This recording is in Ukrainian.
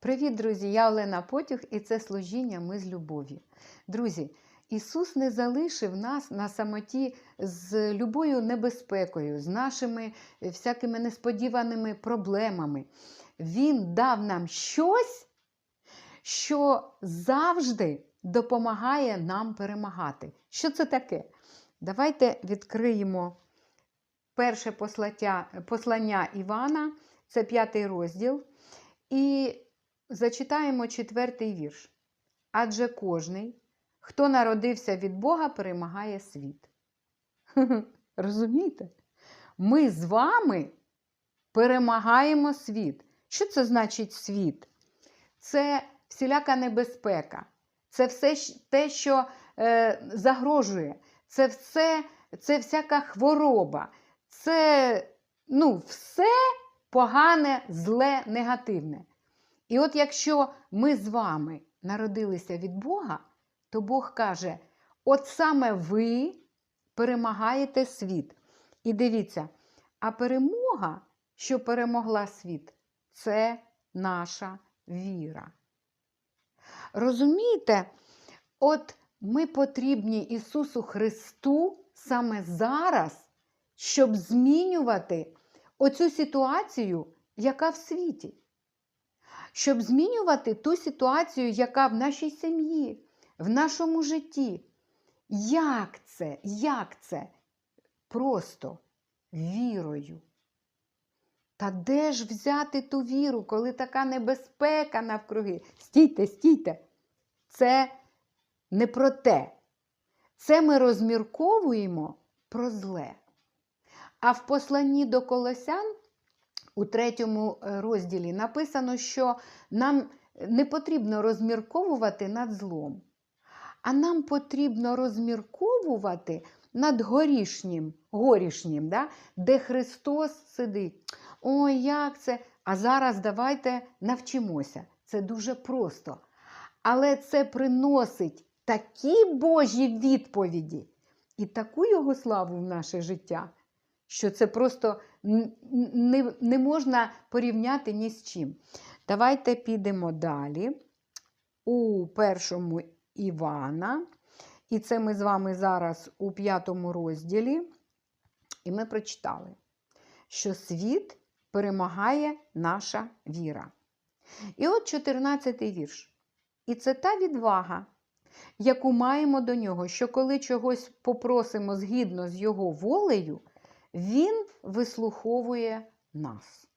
Привіт, друзі! Я Олена Потюх і це служіння Ми з любов'ю. Друзі, Ісус не залишив нас на самоті з любою небезпекою, з нашими е, всякими несподіваними проблемами. Він дав нам щось, що завжди допомагає нам перемагати. Що це таке? Давайте відкриємо перше послання Івана, це п'ятий розділ. І зачитаємо четвертий вірш. Адже кожний, хто народився від Бога, перемагає світ. Розумієте? Ми з вами перемагаємо світ. Що це значить світ? Це всіляка небезпека, це все те, що е, загрожує, це все, це всяка хвороба, це ну, все погане, зле, негативне. І от якщо ми з вами народилися від Бога, то Бог каже: от саме ви перемагаєте світ. І дивіться, а перемога, що перемогла світ, це наша віра. Розумієте, от ми потрібні Ісусу Христу саме зараз, щоб змінювати оцю ситуацію, яка в світі. Щоб змінювати ту ситуацію, яка в нашій сім'ї, в нашому житті. Як це? Як це? Просто вірою. Та де ж взяти ту віру, коли така небезпека навкруги? Стійте, стійте. Це не про те. Це ми розмірковуємо про зле. А в посланні до Колосян у третьому е, розділі написано, що нам не потрібно розмірковувати над злом, а нам потрібно розмірковувати над горішнім, горішнім да? де Христос сидить. Ой, як це? А зараз давайте навчимося. Це дуже просто. Але це приносить такі Божі відповіді і таку Його славу в наше життя, що це просто не, не можна порівняти ні з чим. Давайте підемо далі у першому Івана. І це ми з вами зараз у п'ятому розділі. І ми прочитали, що світ перемагає наша віра. І от 14 вірш. І це та відвага, яку маємо до нього, що коли чогось попросимо згідно з його волею, він вислуховує нас.